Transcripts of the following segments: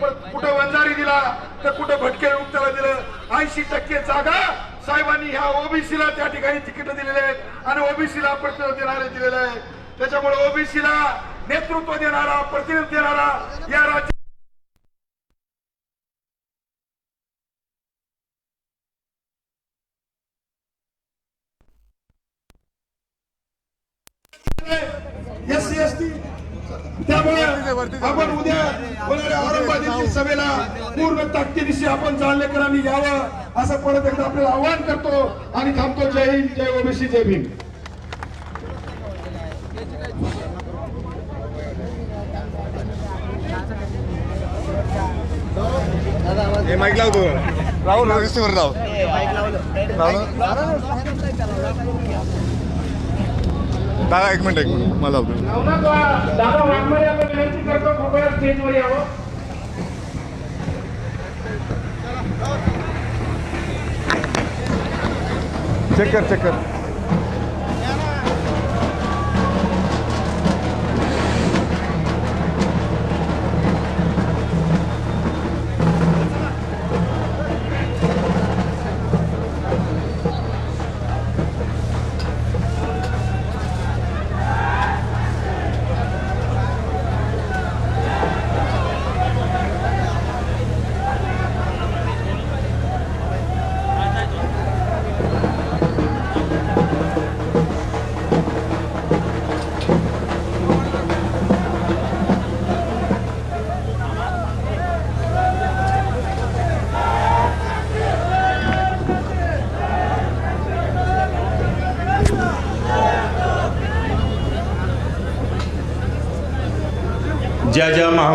कुठं वंजारी दिला तर कुठं भटके उत्तर दिलं. ऐंशी टक्के जागा. साहेबांनी ह्या ओबीसीला त्या ठिकाणी तिकीट दिलेले आहेत आणि ओबीसीला प्रश्न देणारे दिलेले आहे त्याच्यामुळे ओबीसीला नेतृत्व देणारा प्रतिनिधी देणारा या राज्य आपण उद्या होणाऱ्या औरंगाबाद सभेला पूर्ण ताकदीनिशी आपण जालनेकरांनी यावं असं परत एकदा आपल्याला आवाहन करतो आणि थांबतो. जय हिंद जय ओबीसी जय भीम. हे माईक लावतो. राहुल. रिसिव्हर राव दादा एक मिनिट एक मिनिट. मला करतो चेक कर चेक कर.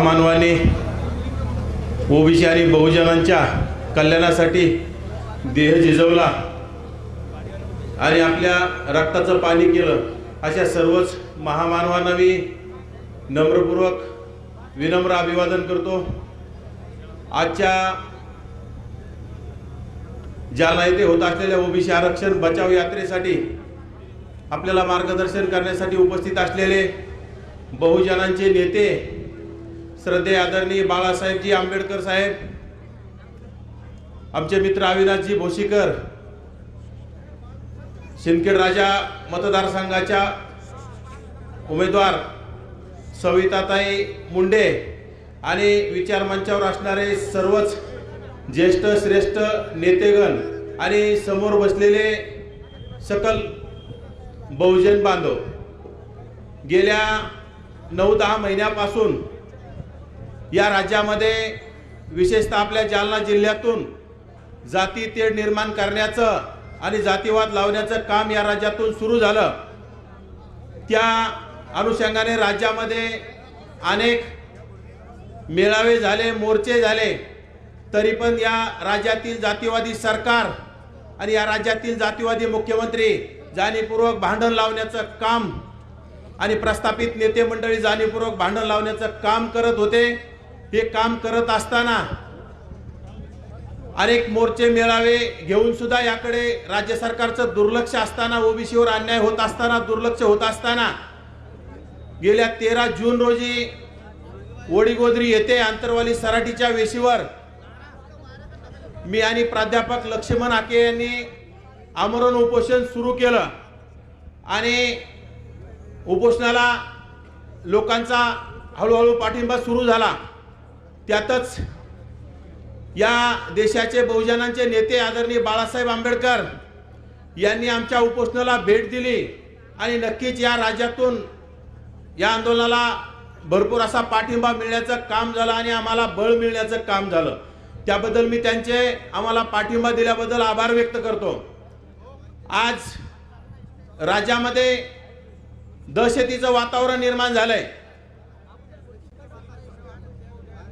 महामानवाने ओबीसी आणि बहुजनांच्या कल्याणासाठी देह झिजवला आणि आपल्या रक्ताचं पाणी केलं अशा सर्वच महामानवांना मी नम्रपूर्वक विनम्र अभिवादन करतो. आजच्या जालना येथे होत असलेल्या ओबीसी आरक्षण बचाव यात्रेसाठी आपल्याला मार्गदर्शन करण्यासाठी उपस्थित असलेले बहुजनांचे नेते श्रद्धे आदरणीय बाळासाहेबजी आंबेडकर साहेब आमचे मित्र अविनाशजी भोशीकर शिंदखेड राजा मतदारसंघाच्या उमेदवार सविताताई मुंडे आणि विचार मंचावर असणारे सर्वच ज्येष्ठ श्रेष्ठ नेतेगण आणि समोर बसलेले सकल बहुजन बांधव. गेल्या नऊ दहा महिन्यापासून या राज्यामध्ये विशेषतः आपल्या जालना जिल्ह्यातून जाती तेढ निर्माण करण्याचं आणि जातीवाद लावण्याचं काम या राज्यातून सुरू झालं. त्या अनुषंगाने राज्यामध्ये अनेक मेळावे झाले मोर्चे झाले. तरी पण या राज्यातील जातीवादी सरकार आणि या राज्यातील जातीवादी मुख्यमंत्री जाणीवपूर्वक भांडण लावण्याचं काम आणि प्रस्थापित नेते मंडळी जाणीवपूर्वक भांडण लावण्याचं काम करत होते. हे काम करत असताना अनेक मोर्चे मेळावे घेऊन सुद्धा याकडे राज्य सरकारचं दुर्लक्ष असताना ओबीसीवर अन्याय होत असताना दुर्लक्ष होत असताना गेल्या तेरा जून रोजी ओडीगोद्री येथे आंतरवाली सराटीच्या वेशीवर मी आणि प्राध्यापक लक्ष्मण आके यांनी आमरण उपोषण सुरू केलं आणि उपोषणाला लोकांचा हळूहळू पाठिंबा सुरू झाला. त्यातच या देशाचे बहुजनांचे नेते आदरणीय बाळासाहेब आंबेडकर यांनी आमच्या उपोषणाला भेट दिली आणि नक्कीच या राज्यातून या आंदोलनाला भरपूर असा पाठिंबा मिळण्याचं काम झालं आणि आम्हाला बळ मिळण्याचं काम झालं. त्याबद्दल मी त्यांचे आम्हाला पाठिंबा दिल्याबद्दल आभार व्यक्त करतो. आज राज्यामध्ये दहशतीचं वातावरण निर्माण झालंय.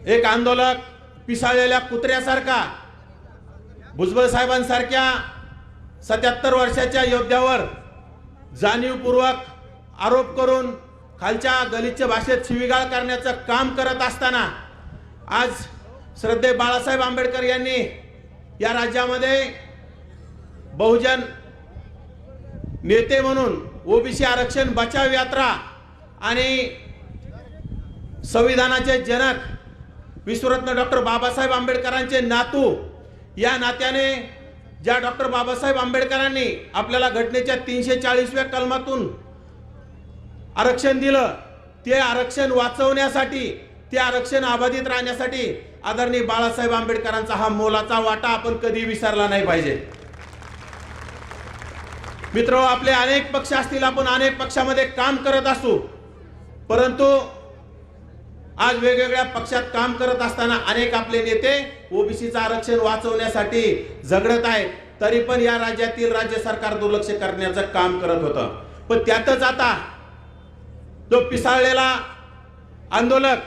एक आंदोलक पिसाळलेल्या कुत्र्यासारखा भुजबळ साहेबांसारख्या सत्याहत्तर वर्षाच्या योद्ध्यावर जाणीवपूर्वक आरोप करून खालच्या गलिच्छ भाषेत शिविगाळ करण्याचं काम करत असताना आज श्रद्धे बाळासाहेब आंबेडकर यांनी या राज्यामध्ये बहुजन नेते म्हणून ओबीसी आरक्षण बचाव यात्रा आणि संविधानाचे जनक विश्वरत्न डॉक्टर बाबासाहेब आंबेडकरांचे नातू. या नात्याने ज्या डॉक्टर बाबासाहेब आंबेडकरांनी आपल्याला घटनेच्या तीनशे चाळीसव्या कलमातून आरक्षण दिलं ते आरक्षण वाचवण्यासाठी ते आरक्षण अबाधित राहण्यासाठी आदरणीय बाळासाहेब आंबेडकरांचा हा मोलाचा वाटा आपण कधी विसरला नाही पाहिजे. मित्र आपले अनेक पक्ष असतील आपण अनेक पक्षामध्ये काम करत असू. परंतु आज वेगवेगळ्या पक्षात काम करत असताना अनेक आपले नेते ओबीसीचं आरक्षण वाचवण्यासाठी झगडत आहेत. तरी पण या राज्यातील राज्य सरकार दुर्लक्ष करण्याचं काम करत होतं. पण त्यातच आता जो पिसाळलेला आंदोलक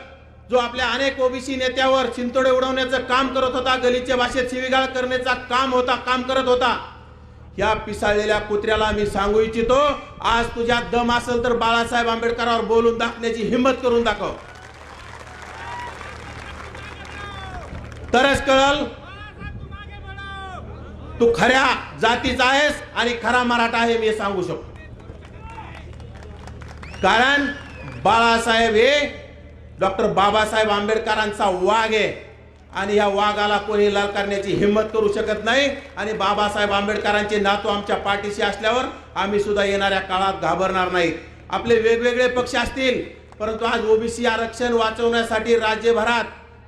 जो आपल्या अनेक ओबीसी नेत्यावर चिंतोडे उडवण्याचं काम करत होता गलीच्या भाषेत शिविगाळ करण्याचा काम होता काम करत होता या पिसाळलेल्या कुत्र्याला मी सांगू इच्छितो आज तुझ्या दम असेल तर बाळासाहेब आंबेडकरांवर बोलून दाखवण्याची हिंमत करून दाखव. तरच कळल. तू खऱ्या जातीचा आहेस आणि खरा मराठा आहे मी हे सांगू शकतो. कारण बाळासाहेब हे डॉक्टर बाबासाहेब आंबेडकरांचा वाघ आहे. आणि या वाघाला कोणी लाल करण्याची हिंमत करू शकत नाही. आणि बाबासाहेब आंबेडकरांचे नातू आमच्या पाठीशी असल्यावर आम्ही सुद्धा येणाऱ्या काळात घाबरणार नाही. आपले वेगवेगळे पक्ष असतील परंतु आज ओबीसी आरक्षण वाचवण्यासाठी राज्यभरात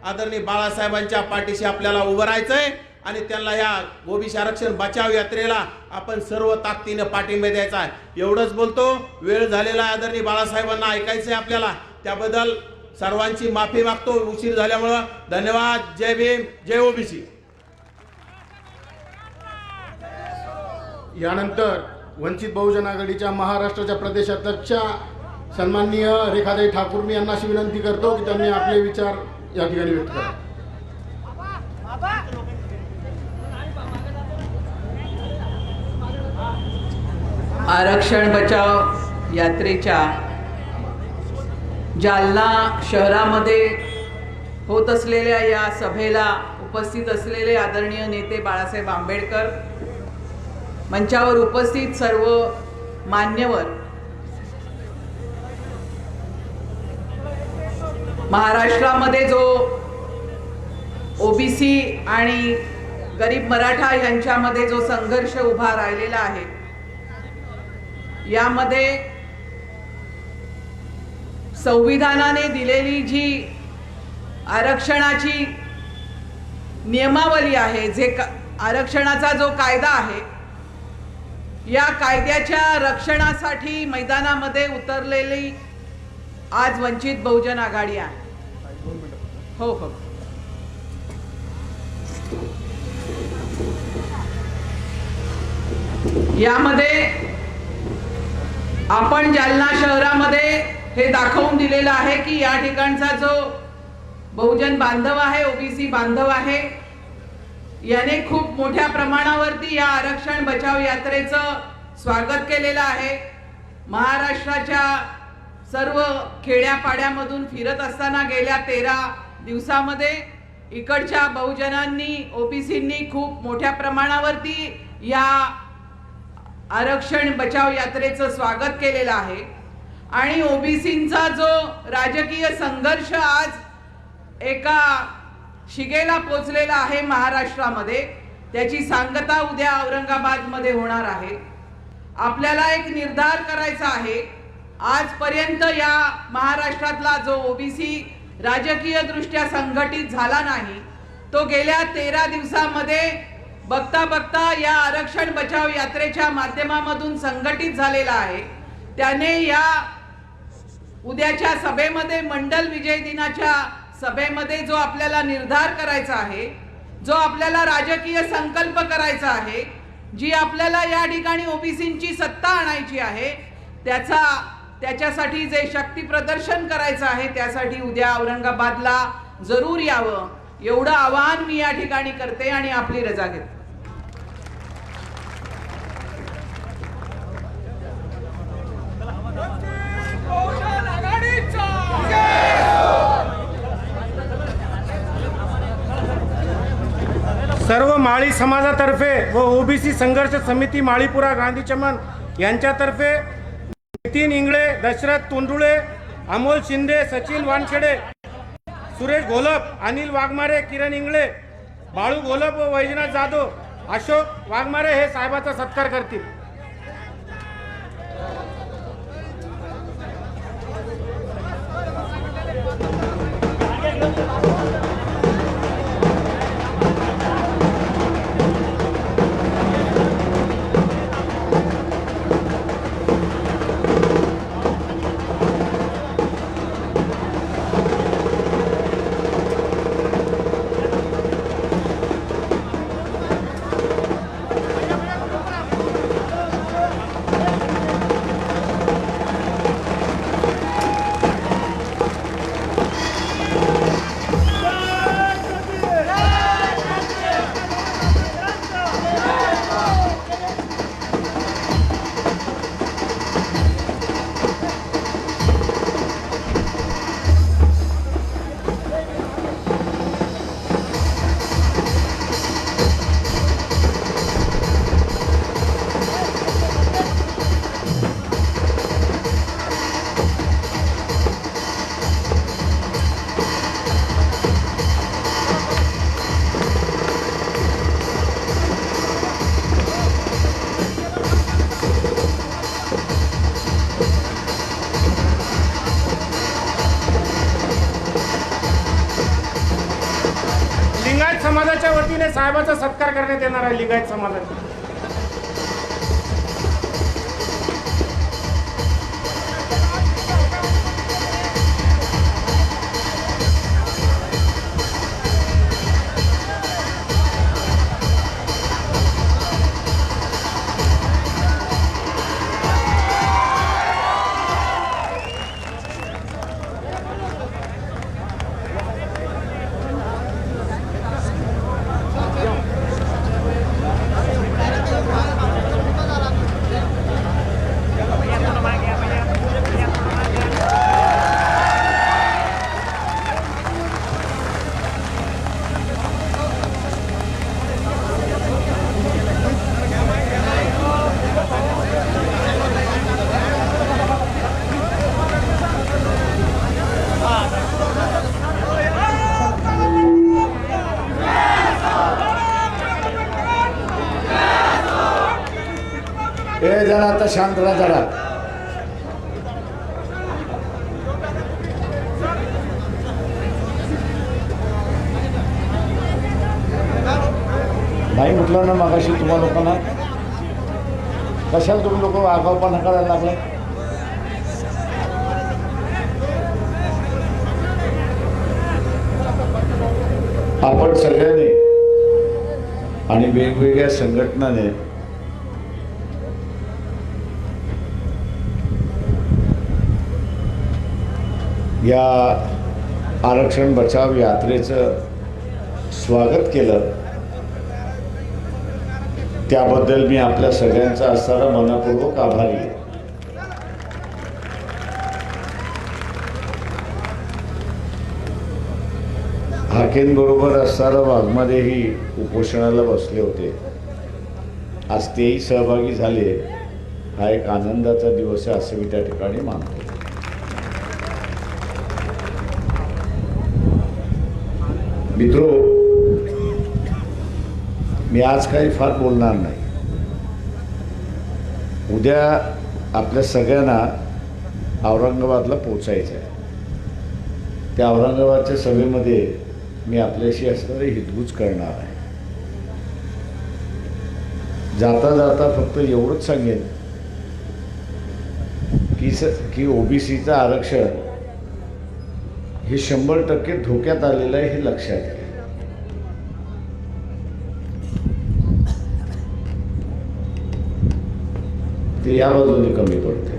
आदरणीय बाळासाहेबांच्या पाठीशी आपल्याला उभं राहायचंय आणि त्यांना या ओबीसी आरक्षण बचाव यात्रेला आपण सर्व ताकदीनं पाठिंबा द्यायचा आहे. एवढंच बोलतो वेळ झालेला आदरणीय बाळासाहेबांना ऐकायचंय आपल्याला. त्याबद्दल सर्वांची माफी मागतो उशीर झाल्यामुळं धन्यवाद जय भीम जय ओबीसी. यानंतर वंचित बहुजन आघाडीच्या महाराष्ट्राच्या प्रदेशाध्यक्षा सन्माननीय रेखाताई ठाकूर मी यांना अशी विनंती करतो की त्यांनी आपले विचार या ठिकाणी व्यक्त करा. आरक्षण बचाव यात्रेच्या जालना शहरामध्ये होत असलेल्या या सभेला उपस्थित असलेले आदरणीय नेते बाळासाहेब आंबेडकर मंचावर उपस्थित सर्व मान्यवर महाराष्ट्रामध्ये जो ओबीसी आणि गरीब मराठा यांच्यामध्ये जो संघर्ष उभा राहिलेला आहे यामध्ये संविधानाने दिलेली जी आरक्षणाची नियमावली आहे जे का आरक्षणाचा जो कायदा आहे या कायद्याच्या रक्षणासाठी मैदानामध्ये उतरलेली आज वंचित बहुजन आघाडी आहे. हो हो. यामध्ये आपण जालना शहरामध्ये हे दाखवून दिलेलं आहे की या ठिकाणचा जो बहुजन बांधव आहे ओबीसी बांधव आहे याने खूप मोठ्या प्रमाणावरती या आरक्षण बचाव यात्रेचं स्वागत केलेलं आहे. महाराष्ट्राच्या सर्व खेड्यापाड्यामधून फिरत असताना गेल्या तेरा दिवसामध्ये इकडच्या बहुजनांनी ओबीसींनी खूप मोठ्या प्रमाणावरती या आरक्षण बचाव यात्रेचं स्वागत केलेलं आहे. आणि ओबीसींचा जो राजकीय संघर्ष आज एका शिगेला पोचलेला आहे महाराष्ट्रामध्ये त्याची सांगता उद्या औरंगाबादमध्ये होणार आहे. आपल्याला एक निर्धार करायचा आहे आजपर्यंत या महाराष्ट्रातला जो ओबीसी राजकीय दृष्ट्या संघटित झाला नाही तो गेल्या तेरा दिवसामध्ये बघता बघता या आरक्षण बचाव यात्रेच्या माध्यमामधून संघटित झालेला आहे. त्याने या उद्याच्या सभेमध्ये मंडल विजय दिनाच्या सभेमध्ये जो आपल्याला निर्धार करायचा आहे जो आपल्याला राजकीय संकल्प करायचा आहे जी आपल्याला या ठिकाणी ओबीसींची सत्ता आणायची आहे त्याचा त्याच्यासाठी जे शक्ती प्रदर्शन करायचं आहे त्यासाठी उद्या औरंगाबादला जरूर यावं. एवढं आवाहन मी या ठिकाणी करते आणि आपली रजा घेते. सर्व माळी समाजातर्फे व ओबीसी संघर्ष समिती माळीपुरा गांधी चमन यांच्यातर्फे नितीन इंगळे दशरथ तोंडुळे अमोल शिंदे सचिन वानखेडे सुरेश घोलप अनिल वाघमारे किरण इंगळे बाळू घोलप व वैजनाथ जाधव अशोक वाघमारे हे साहेबाचा सत्कार करतील. लिंगायत समाजाची? आता शांत राहा जरा. नाही म्हटलं ना मागाशी तुम्हा लोकांना. कशाला तुम्ही लोक आगावपणा करायला लागले? आपण सगळ्यांनी आणि वेगवेगळ्या संघटनाने या आरक्षण बचाव यात्रेचं स्वागत केलं. त्याबद्दल मी आपल्या सगळ्यांचा असणारा मनपूर्वक आभारी आहे. हाकेंबरोबर असणारा वाघमध्येही उपोषणाला बसले होते. आज तेही सहभागी झाले. हा एक आनंदाचा दिवस आहे असं मी त्या ठिकाणी मानतो. मित्रो मी आज काही फार बोलणार नाही. उद्या आपल्या सगळ्यांना औरंगाबादला पोचायचं आहे त्या औरंगाबादच्या सभेमध्ये मी आपल्याशी असणारे हितगुज करणार आहे. जाता जाता फक्त एवढंच सांगेन की स की ओबीसीचं आरक्षण हे शंभर टक्के धोक्यात आलेलं आहे हे लक्षात घ्या. ते या बाजूने कमी पडते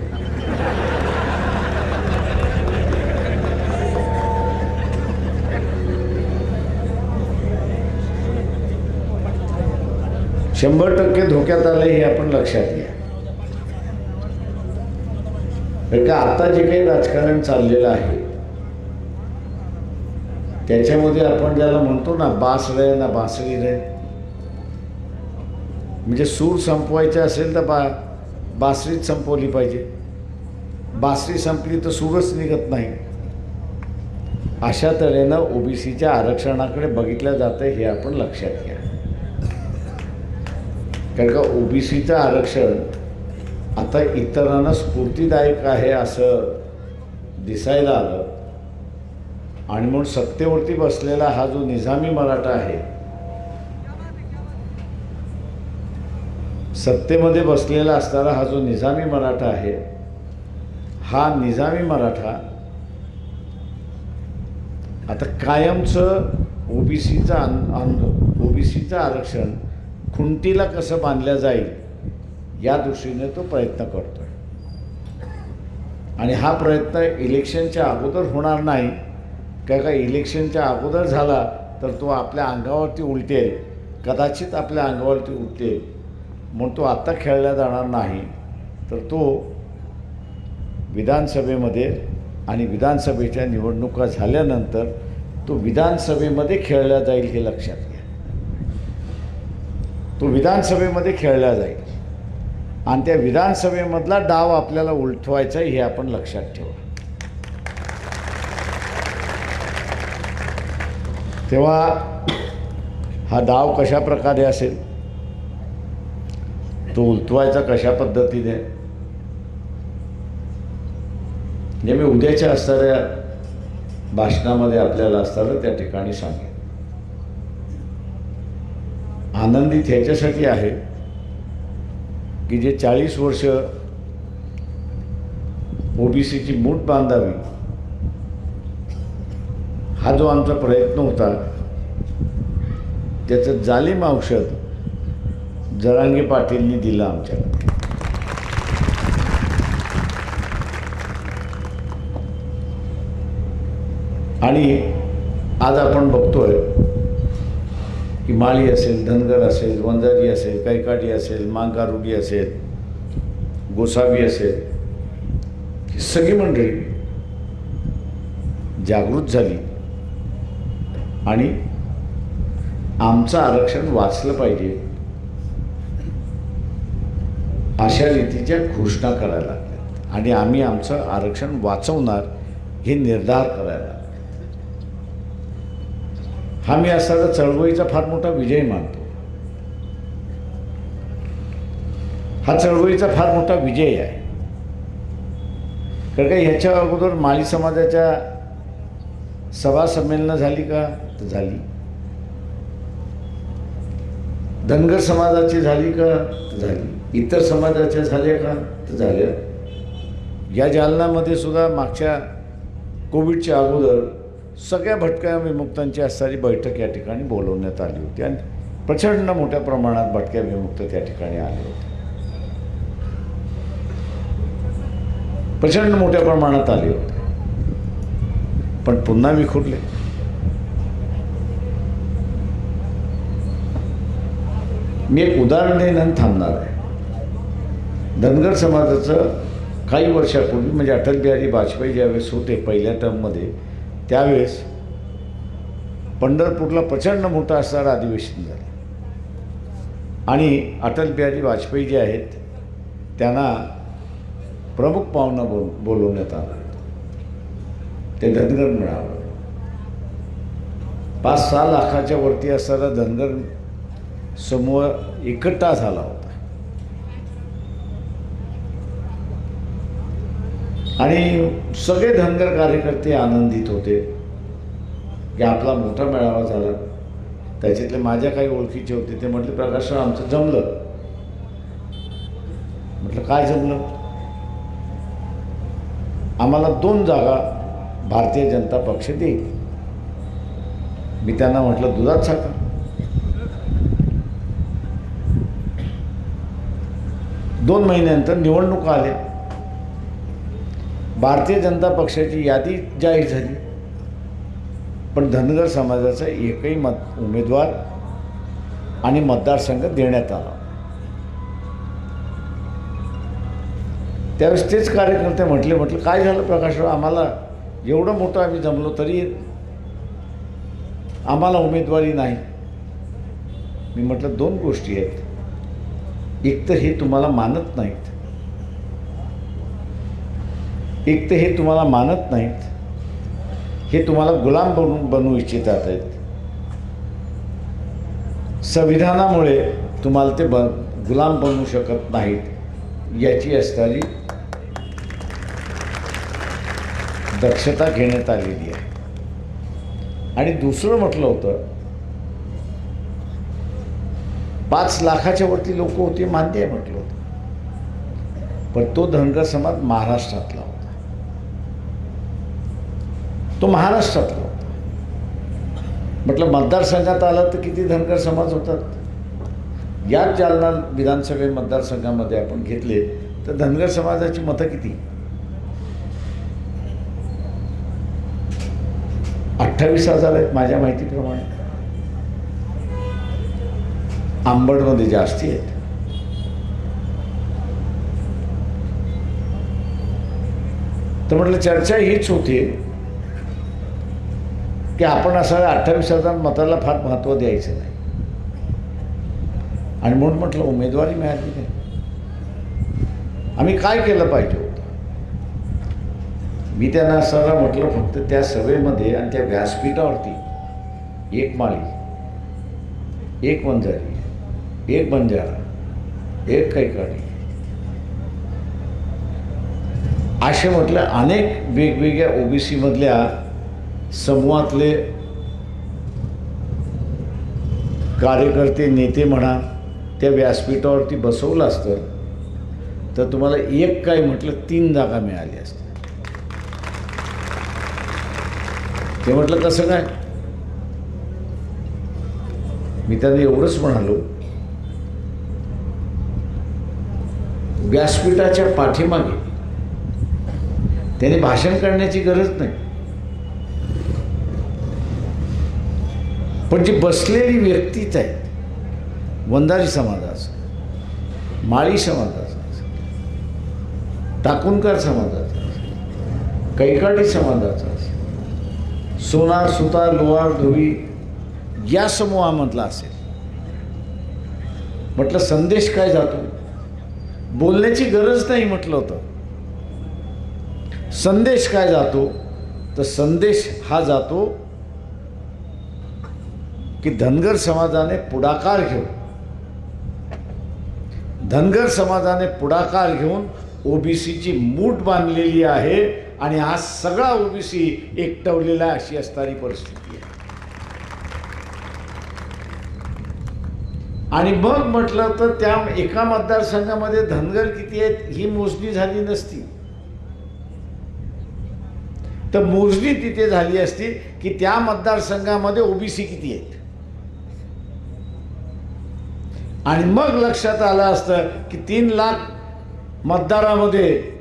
शंभर टक्के धोक्यात आले हे आपण लक्षात घ्या. का आता जे काही राजकारण चाललेलं आहे त्याच्यामध्ये आपण ज्याला म्हणतो ना बास रे ना बासरी रे. म्हणजे सूर संपवायचे असेल तर बा बासरीच संपवली पाहिजे. बासरी संपली तर सूरच निघत नाही. अशा तऱ्हेनं ओबीसीच्या आरक्षणाकडे बघितलं जातं हे आपण लक्षात घ्या. कारण का ओबीसीचं आरक्षण आता इतरांना स्फूर्तीदायक आहे असं दिसायला आलं. आणि म्हणून सत्तेवरती बसलेला हा जो निजामी मराठा आहे सत्तेमध्ये बसलेला असणारा हा जो निजामी मराठा आहे हा निजामी मराठा आता कायमचं ओबीसीचं ओबीसीचं आरक्षण खुंटीला कसं बांधलं जाईल या दृष्टीने तो प्रयत्न करतोय. आणि हा प्रयत्न इलेक्शनच्या अगोदर होणार नाही काय का इलेक्शनच्या अगोदर झाला तर तो आपल्या अंगावरती उलटेल. कदाचित आपल्या अंगावरती उलटेल. म्हणून तो आत्ता खेळला जाणार नाही. तर तो विधानसभेमध्ये आणि विधानसभेच्या निवडणुका झाल्यानंतर तो विधानसभेमध्ये खेळला जाईल हे लक्षात घ्या. तो विधानसभेमध्ये खेळला जाईल. आणि त्या विधानसभेमधला डाव आपल्याला उलटवायचा हे आपण लक्षात ठेवा. तेव्हा हा डाव कशा प्रकारे असेल? तो उलटवायचा कशा पद्धतीने? जे मी उद्याच्या असणाऱ्या भाषणामध्ये आपल्याला असताना त्या ठिकाणी सांगेन. आनंदित ह्याच्यासाठी आहे की जे चाळीस वर्ष ओबीसीची मूठ बांधावी हा जो आमचा प्रयत्न होता त्याचं जालिम औषध जरांगे पाटीलनी दिलं आमच्या आणि आज आपण बघतोय की माळी असेल धनगर असेल वंजारी असेल कैकाटी असेल मांगारुडी असेल गोसावी असेल ही सगळी मंडळी जागृत झाली. आणि आमचं आरक्षण वाचलं पाहिजे. अशा रीतीच्या घोषणा करायला लागल्या. आणि आम्ही आमचं आरक्षण वाचवणार हे निर्धार करायला हा मी असा चळवळीचा फार मोठा विजय मानतो. हा चळवळीचा फार मोठा विजय आहे. कारण का ह्याच्या अगोदर माळी समाजाच्या सभा संमेलनं झाली का? तर झाली. धनगर समाजाची झाली का? तर झाली. इतर समाजाच्या झाल्या का? तर झाल्या. या जालनामध्ये सुद्धा मागच्या कोविडच्या अगोदर सगळ्या भटक्या विमुक्तांची असणारी बैठक या ठिकाणी बोलवण्यात आली होती आणि प्रचंड मोठ्या प्रमाणात भटक्या विमुक्त त्या ठिकाणी आले होते. प्रचंड मोठ्या प्रमाणात आले होते. पण पुन्हा विखुरले मी एक उदाहरण देईन आणि थांबणार आहे. धनगर समाजाचं काही वर्षापूर्वी म्हणजे अटल बिहारी वाजपेयी ज्यावेळेस होते पहिल्या टर्ममध्ये त्यावेळेस पंढरपूरला प्रचंड मोठं असणारं अधिवेशन झालं. आणि अटल बिहारी वाजपेयी जे आहेत त्यांना प्रमुख पाहुणा बोल बोलवण्यात आला. ते धनगर मिळावं पाच सहा लाखाच्या वरती असणारा धनगर समूह इकट्ठा झाला होता. आणि सगळे धनगर कार्यकर्ते आनंदित होते. की आपला मोठा मेळावा झाला. त्याच्यातले माझ्या काही ओळखीचे होते. ते म्हटले प्रकाश आमचं जमलं. म्हटलं काय जमलं? आम्हाला दोन जागा भारतीय जनता पक्ष देईल मी त्यांना म्हटलं दुधात साखर दोन महिन्यानंतर निवडणुका आल्या. भारतीय जनता पक्षाची यादी जाहीर झाली. पण धनगर समाजाचा एकही मत उमेदवार आणि मतदारसंघ देण्यात आला. त्यावेळेस तेच कार्यकर्ते म्हटले म्हटलं काय झालं प्रकाशराव? आम्हाला एवढं मोठं आम्ही जमलो तरी आम्हाला उमेदवारी नाही. मी म्हटलं दोन गोष्टी आहेत. एक तर हे तुम्हाला मानत नाहीत. एक तर हे तुम्हाला मानत नाहीत. हे तुम्हाला गुलाम बनू बनवू इच्छितात आहेत. संविधानामुळे तुम्हाला ते ब गुलाम बनवू शकत नाहीत याची असणारी दक्षता घेण्यात आलेली आहे. आणि दुसरं म्हटलं होतं पाच लाखाच्या वरती लोक होते मान्य आहे म्हटलं होतं. पण तो धनगर समाज महाराष्ट्रातला होता. तो महाराष्ट्रातला होता. म्हटलं मतदारसंघात आला तर किती धनगर समाज होतात? याच जालना विधानसभे मतदारसंघामध्ये आपण घेतले तर धनगर समाजाची मतं किती? अठ्ठावीस हजार आहेत माझ्या माहितीप्रमाणे. आंबडमध्ये जास्ती आहेत. तर म्हटलं चर्चा हीच होती की आपण असं अठ्ठावीस हजार मताला फार महत्त्व द्यायचं नाही. आणि म्हणून म्हटलं उमेदवारी मिळाली नाही. आम्ही काय केलं पाहिजे? मी त्यांना असं म्हटलं फक्त त्या सभेमध्ये आणि त्या व्यासपीठावरती एक माळी एक वंजारी एक बंजारा एक कैकाडी. असे म्हटलं अनेक वेगवेगळ्या ओबीसी मधल्या समूहातले कार्यकर्ते नेते म्हणा त्या व्यासपीठावरती बसवलं असतं तर तुम्हाला एक काय म्हटलं तीन जागा मिळाली असते ते म्हटलं कसं काय? मी त्यांना एवढंच म्हणालो व्यासपीठाच्या पाठीमागे. त्याने भाषण करण्याची गरज नाही. पण जी बसलेली व्यक्तीच आहे वंदारी समाजाचं माळी समाजाचं टाकूनकार समाजाचं कैकाडी समाजाचं सोनार सुतार लोहार धुवी या समूहामधला असेल. म्हटलं संदेश काय जातो? बोलण्याची गरज नाही म्हटलं होतं. संदेश काय जातो? तर संदेश हा जातो की धनगर समाजाने पुढाकार घेऊन धनगर समाजाने पुढाकार घेऊन ओबीसीची मूठ बांधलेली आहे. आणि हा सगळा ओबीसी एकटवलेला अशी असणारी परिस्थिती आहे. आणि मग म्हटलं तर त्या एका मतदारसंघामध्ये धनगर किती आहेत ही मोजणी झाली नसती. तर मोजणी तिथे झाली असती की त्या मतदारसंघामध्ये ओबीसी किती आहेत. आणि मग लक्षात आलं असतं की तीन लाख मतदारामध्ये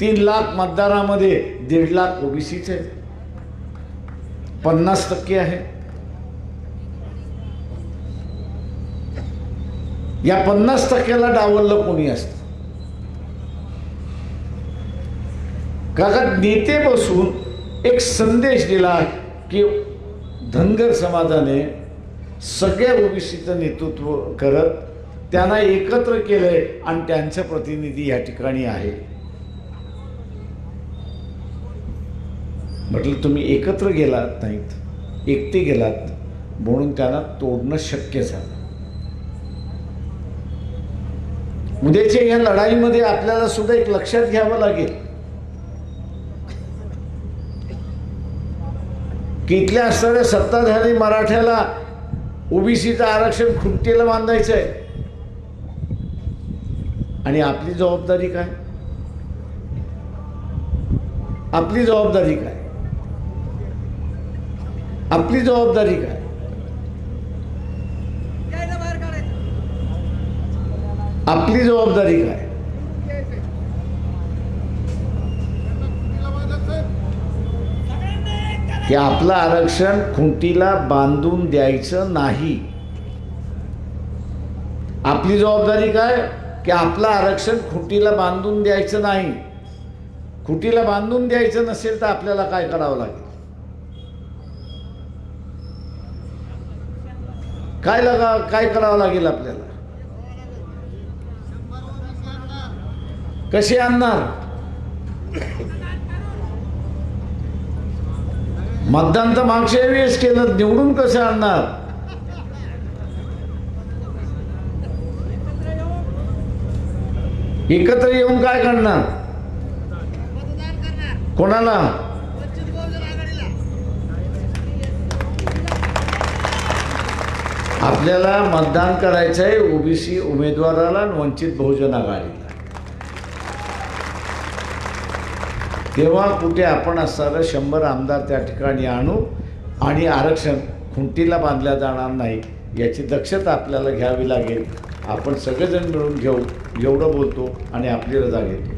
तीन लाख मतदारामध्ये दीड लाख ओबीसीचे आहेत. पन्नास टक्के आहे. या पन्नास टक्क्याला डावललं कोणी असतं? काका नेते बसून एक संदेश दिला की धनगर समाजाने सगळ्या ओबीसीचं नेतृत्व करत त्यांना एकत्र केलंय आणि त्यांचं प्रतिनिधी या ठिकाणी आहे. म्हटलं तुम्ही एकत्र गेलात नाहीत एकटे गेलात म्हणून त्यांना तोडणं शक्य झालं. उद्याच्या या लढाईमध्ये आपल्याला सुद्धा एक लक्षात घ्यावं लागेल. की इथल्या असणाऱ्या सत्ताधारी मराठ्याला ओबीसीचं आरक्षण खुंटीला बांधायचं आहे आणि आपली जबाबदारी काय? आपली जबाबदारी काय? आपली जबाबदारी काय? आपली जबाबदारी काय? की आपलं आरक्षण खुंटीला बांधून द्यायचं नाही. आपली जबाबदारी काय? की आपलं आरक्षण खुंटीला बांधून द्यायचं नाही. खुंटीला बांधून द्यायचं नसेल तर आपल्याला काय करावं लागेल? काय लगा काय करावं लागेल आपल्याला? कसे आणणार? मतदान तर मागच्या वेळेस केलं निवडून कसं आणणार? एकत्र येऊन काय करणार? कोणाला? आपल्याला मतदान करायचं आहे ओबीसी उमेदवाराला वंचित बहुजन आघाडीला. तेव्हा कुठे आपण असणारं शंभर आमदार त्या ठिकाणी आणू आणि आरक्षण खुंटीला बांधल्या जाणार नाही याची दक्षता आपल्याला घ्यावी लागेल. आपण सगळेजण मिळून घेऊ एवढं बोलतो आणि आपली रजा घेतो.